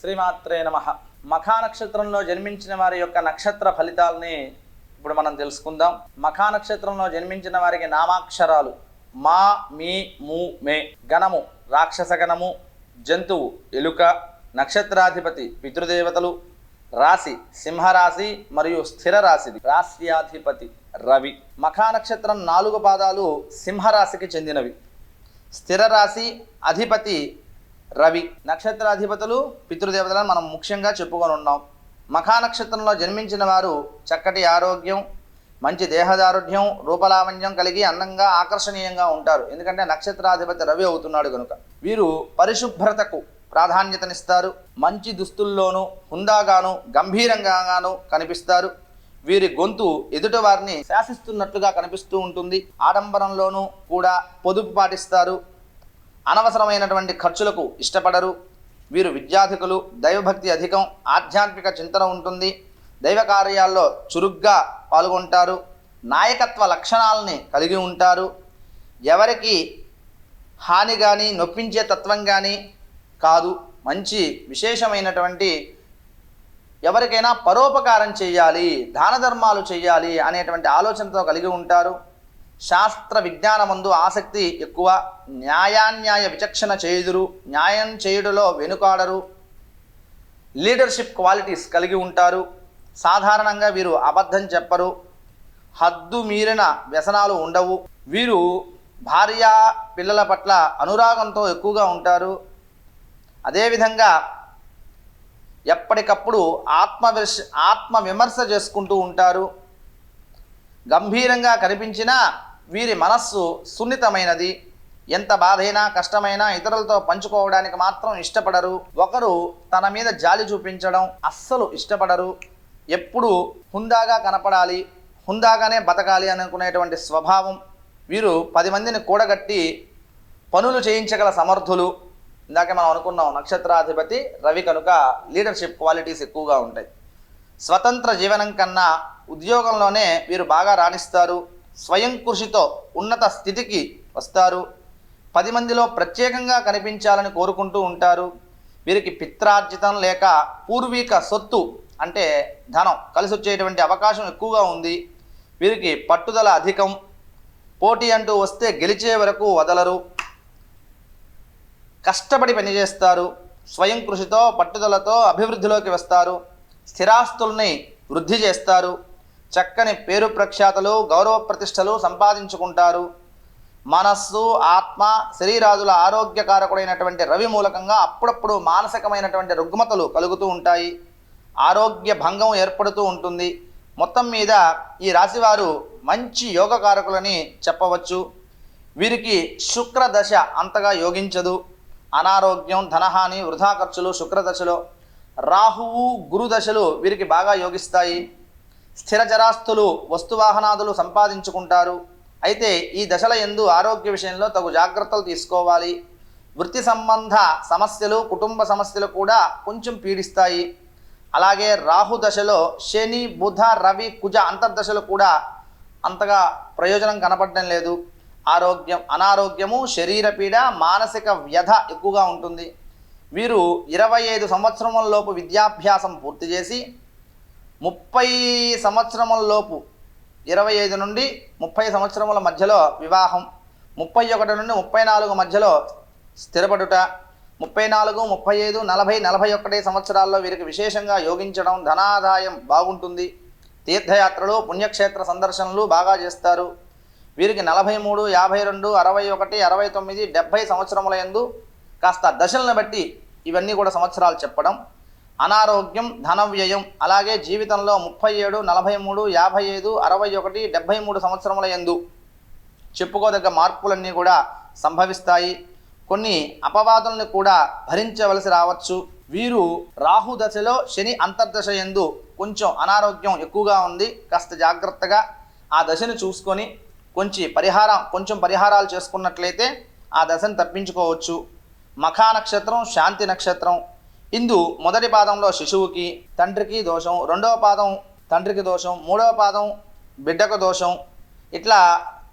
శ్రీమాత్రే నమ. మఖా నక్షత్రంలో జన్మించిన వారి యొక్క నక్షత్ర ఫలితాలని ఇప్పుడు మనం తెలుసుకుందాం. మఖా నక్షత్రంలో జన్మించిన వారికి నామాక్షరాలు మా మీ ము మే. గణము రాక్షస గణము జంతువు ఎలుక నక్షత్రాధిపతి పితృదేవతలు రాశి సింహరాశి మరియు స్థిర రాశిది. రాశ్యాధిపతి రవి. మఖా నక్షత్రం నాలుగు పాదాలు సింహరాశికి చెందినవి. స్థిర రాశి అధిపతి రవి. నక్షత్రాధిపతులు పితృదేవతలను మనం ముఖ్యంగా చెప్పుకొని ఉన్నాం. మఖా నక్షత్రంలో జన్మించిన వారు చక్కటి ఆరోగ్యం మంచి దేహదారుఢ్యం రూపలావణ్యం కలిగి అందంగా ఆకర్షణీయంగా ఉంటారు. ఎందుకంటే నక్షత్రాధిపతి రవి అవుతున్నాడు కనుక వీరు పరిశుభ్రతకు ప్రాధాన్యతనిస్తారు. మంచి దుస్తుల్లోనూ హుందాగాను గంభీరంగాను కనిపిస్తారు. వీరి గొంతు ఎదుట వారిని శాసిస్తున్నట్లుగా కనిపిస్తూ ఉంటుంది. ఆడంబరంలోనూ కూడా పొదుపు పాటిస్తారు. అనవసరమైనటువంటి ఖర్చులకు ఇష్టపడరు. వీరు విద్యార్థికులు దైవభక్తి అధికం ఆధ్యాత్మిక చింతన ఉంటుంది. దైవ కార్యాల్లో చురుగ్గా పాల్గొంటారు. నాయకత్వ లక్షణాలని కలిగి ఉంటారు. ఎవరికి హాని కానీ నొప్పించే తత్వం కానీ కాదు. మంచి విశేషమైనటువంటి ఎవరికైనా పరోపకారం చేయాలి దాన ధర్మాలు చేయాలి అనేటువంటి ఆలోచనతో కలిగి ఉంటారు. శాస్త్ర విజ్ఞానమందు ఆసక్తి ఎక్కువ న్యాయాన్యాయ విచక్షణ చేయుదురు న్యాయం చేయుడులో వెనుకాడరు లీడర్షిప్ క్వాలిటీస్ కలిగి ఉంటారు సాధారణంగా వీరు అబద్ధం చెప్పరు హద్దు మీరిన వ్యసనాలు ఉండవు. వీరు భార్య పిల్లల పట్ల అనురాగంతో ఎక్కువగా ఉంటారు. అదేవిధంగా ఎప్పటికప్పుడు ఆత్మవిర్శ ఆత్మ విమర్శ చేసుకుంటూ ఉంటారు. గంభీరంగా కనిపించినా వీరి మనస్సు సున్నితమైనది. ఎంత బాధైనా కష్టమైనా ఇతరులతో పంచుకోవడానికి మాత్రం ఇష్టపడరు. ఒకరు తన మీద జాలి చూపించడం అస్సలు ఇష్టపడరు. ఎప్పుడు హుందాగా కనపడాలి హుందాగానే బతకాలి అనుకునేటువంటి స్వభావం. వీరు పది మందిని కూడగట్టి పనులు చేయించగల సమర్థులు. ఇందాక మనం అనుకున్నాం నక్షత్రాధిపతి రవి కనుక లీడర్షిప్ క్వాలిటీస్ ఎక్కువగా ఉంటాయి. స్వతంత్ర జీవనం కన్నా ఉద్యోగంలోనే వీరు బాగా రాణిస్తారు. స్వయం కృషితో ఉన్నత స్థితికి వస్తారు. పది మందిలో ప్రత్యేకంగా కనిపించాలని కోరుకుంటూ ఉంటారు. వీరికి పిత్రార్జితం లేక పూర్వీక సొత్తు అంటే ధనం కలిసి వచ్చేటువంటి అవకాశం ఎక్కువగా ఉంది. వీరికి పట్టుదల అధికం. పోటీ అంటూ వస్తే గెలిచే వరకు వదలరు. కష్టపడి పనిచేస్తారు. స్వయం కృషితో పట్టుదలతో అభివృద్ధిలోకి వస్తారు. స్థిరాస్తుల్ని వృద్ధి చేస్తారు. చక్కని పేరు ప్రఖ్యాతలు గౌరవ ప్రతిష్టలు సంపాదించుకుంటారు. మనస్సు ఆత్మ శరీరాదుల ఆరోగ్యకారకుడైనటువంటి రవి మూలకంగా అప్పుడప్పుడు మానసికమైనటువంటి రుగ్మతలు కలుగుతూ ఉంటాయి. ఆరోగ్య భంగం ఏర్పడుతూ ఉంటుంది. మొత్తం మీద ఈ రాశివారు మంచి యోగకారకులని చెప్పవచ్చు. వీరికి శుక్ర దశ అంతగా యోగించదు. అనారోగ్యం ధనహాని వృధా ఖర్చులు శుక్రదశలో రాహువు గురుదశలు వీరికి బాగా యోగిస్తాయి. స్థిర జరాస్తులు వస్తువాహనాదులు సంపాదించుకుంటారు. అయితే ఈ దశల ఎందు ఆరోగ్య విషయంలో తగు జాగ్రత్తలు తీసుకోవాలి. వృత్తి సంబంధ సమస్యలు కుటుంబ సమస్యలు కూడా కొంచెం పీడిస్తాయి. అలాగే రాహు దశలో శని బుధ రవి కుజ అంతర్దశలు కూడా అంతగా ప్రయోజనం కనపడడం లేదు. ఆరోగ్యం అనారోగ్యము శరీర పీడ మానసిక వ్యధ ఎక్కువగా ఉంటుంది. వీరు ఇరవై ఐదు సంవత్సరముల లోపు విద్యాభ్యాసం పూర్తి చేసి ముప్పై సంవత్సరముల లోపు ఇరవై ఐదు నుండి ముప్పై సంవత్సరముల మధ్యలో వివాహం ముప్పై ఒకటి నుండి ముప్పై నాలుగు మధ్యలో స్థిరపడుట ముప్పై నాలుగు ముప్పై ఐదు నలభై నలభై ఒకటి సంవత్సరాల్లో వీరికి విశేషంగా యోగించడం ధనాదాయం బాగుంటుంది. తీర్థయాత్రలు పుణ్యక్షేత్ర సందర్శనలు బాగా చేస్తారు. వీరికి నలభై మూడు యాభై రెండు అరవై ఒకటి అరవై తొమ్మిది డెబ్భై సంవత్సరముల యందు కాస్త దశలను బట్టి ఇవన్నీ కూడా సంవత్సరాలు చెప్పడం అనారోగ్యం ధన వ్యయం అలాగే జీవితంలో ముప్పై ఏడు నలభై మూడు యాభై ఐదు అరవై ఒకటి డెబ్భై మూడు సంవత్సరముల ఎందు చెప్పుకోదగ్గ మార్పులన్నీ కూడా సంభవిస్తాయి. కొన్ని అపవాదులను కూడా భరించవలసి రావచ్చు. వీరు రాహు దశలో శని అంతర్దశ ఎందు కొంచెం అనారోగ్యం ఎక్కువగా ఉంది. కాస్త జాగ్రత్తగా ఆ దశను చూసుకొని కొంచెం పరిహారం కొంచెం పరిహారాలు చేసుకున్నట్లయితే ఆ దశను తప్పించుకోవచ్చు. మఖా నక్షత్రం శాంతి నక్షత్రం ఇందు మొదటి పాదంలో శిశువుకి తండ్రికి దోషం రెండవ పాదం తండ్రికి దోషం మూడవ పాదం బిడ్డకు దోషం. ఇట్లా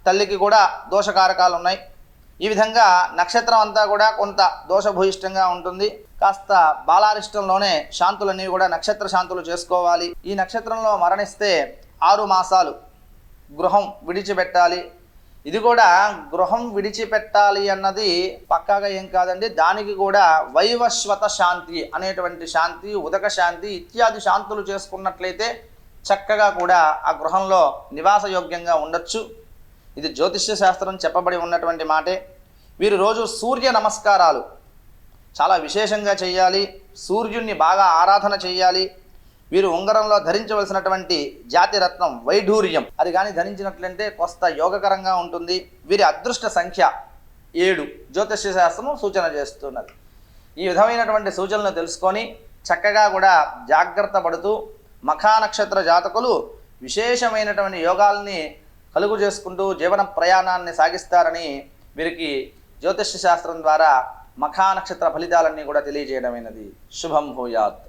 తల్లికి కూడా దోషకారకాలు ఉన్నాయి ఈ విధంగా నక్షత్రం అంతా కూడా కొంత దోషభూయిష్టంగా ఉంటుంది. కాస్త బాలారిష్టంలోనే శాంతులన్నీ కూడా నక్షత్ర శాంతులు చేసుకోవాలి. ఈ నక్షత్రంలో మరణిస్తే ఆరు మాసాలు గృహం విడిచిపెట్టాలి. ఇది కూడా గృహం విడిచిపెట్టాలి అన్నది పక్కాగా ఏం కాదండి. దానికి కూడా వైవస్వత శాంతి అనేటువంటి శాంతి ఉదక శాంతి ఇత్యాది శాంతులు చేసుకున్నట్లయితే చక్కగా కూడా ఆ గృహంలో నివాసయోగ్యంగా ఉండొచ్చు. ఇది జ్యోతిష్య శాస్త్రం చెప్పబడి ఉన్నటువంటి మాటే. వీరు రోజు సూర్య నమస్కారాలు. చాలా విశేషంగా చేయాలి. సూర్యుణ్ణి బాగా ఆరాధన చేయాలి. వీరు ఉంగరంలో ధరించవలసినటువంటి జాతి రత్నం వైఢూర్యం. అది కానీ ధరించినట్లయితే కొస్త యోగకరంగా ఉంటుంది. వీరి అదృష్ట సంఖ్య ఏడు. జ్యోతిష్య శాస్త్రము సూచన చేస్తున్నది. ఈ విధమైనటువంటి సూచనలు తెలుసుకొని చక్కగా కూడా జాగ్రత్త పడుతూ మఖా నక్షత్ర జాతకులు విశేషమైనటువంటి యోగాల్ని కలుగు చేసుకుంటూ జీవన ప్రయాణాన్ని సాగిస్తారని వీరికి జ్యోతిష్య శాస్త్రం ద్వారా మఖా నక్షత్ర ఫలితాలన్నీ కూడా తెలియజేయడమైనది. శుభం భూయాత్.